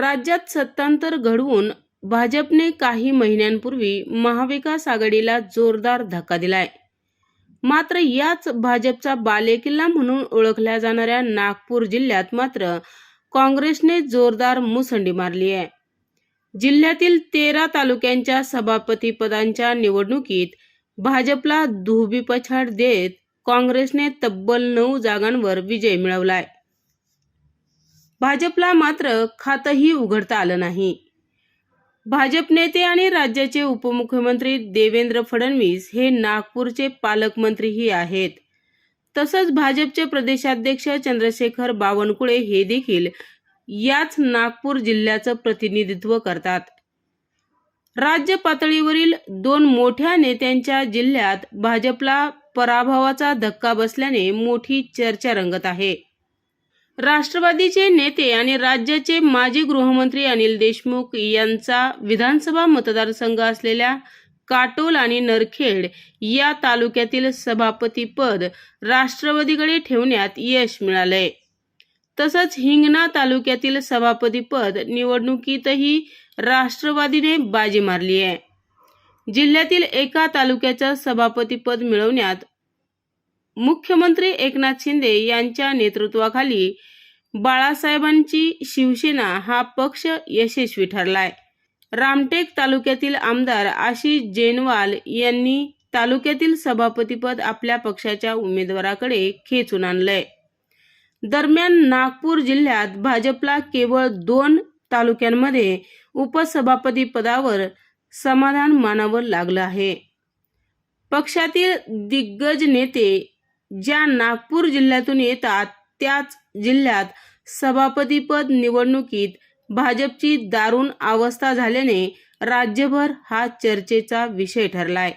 राज्यात सत्तांतर घडवून भाजपने काही महिन्यांपूर्वी महाविकास आघाडीला जोरदार धक्का दिलाय. मात्र याच भाजपचा बालेकिल्ला म्हणून ओळखल्या जाणाऱ्या नागपूर जिल्ह्यात मात्र काँग्रेसने जोरदार मुसंडी मारली आहे. जिल्ह्यातील तेरा तालुक्यांच्या सभापती पदांच्या निवडणुकीत भाजपला धुबीपछाड देत काँग्रेसने तब्बल नऊ जागांवर विजय मिळवलाय. भाजपला मात्र खातंही उघडता आलं नाही. भाजप नेते आणि राज्याचे उपमुख्यमंत्री देवेंद्र फडणवीस हे नागपूरचे पालकमंत्रीही आहेत. तसंच भाजपचे प्रदेशाध्यक्ष चंद्रशेखर बावनकुळे हे देखील याच नागपूर जिल्ह्याचं प्रतिनिधित्व करतात. राज्य पातळीवरील दोन मोठ्या नेत्यांच्या जिल्ह्यात भाजपला पराभवाचा धक्का बसल्याने मोठी चर्चा रंगत आहे. राष्ट्रवादीचे नेते आणि राज्याचे माजी गृहमंत्री अनिल देशमुख यांचा विधानसभा मतदारसंघ असलेल्या काटोल आणि नरखेड या तालुक्यातील सभापतीपद राष्ट्रवादीकडे ठेवण्यात यश मिळालंय. तसंच हिंगणा तालुक्यातील सभापतीपद निवडणुकीतही राष्ट्रवादीने बाजी मारली आहे जिल्ह्यातील एका तालुक्याचं सभापतीपद मिळवण्यात मुख्यमंत्री एकनाथ शिंदे यांच्या नेतृत्वाखाली बाळासाहेबांची शिवसेना हा पक्ष यशस्वी ठरलाय. रामटेक तालुक्यातील आमदार आशिष जेनवाल यांनी तालुक्यातील सभापतीपद आपल्या पक्षाच्या उमेदवाराकडे खेचून आणलंय. दरम्यान नागपूर जिल्ह्यात भाजपला केवळ दोन तालुक्यांमध्ये उपसभापती पदावर समाधान मानावं लागलं आहे. पक्षातील दिग्गज नेते ज्या नागपूर जिल्ह्यातून येतात त्याच जिल्ह्यात सभापतीपद निवडणुकीत भाजपची दारुण अवस्था झाल्याने राज्यभर हा चर्चेचा विषय ठरलाय.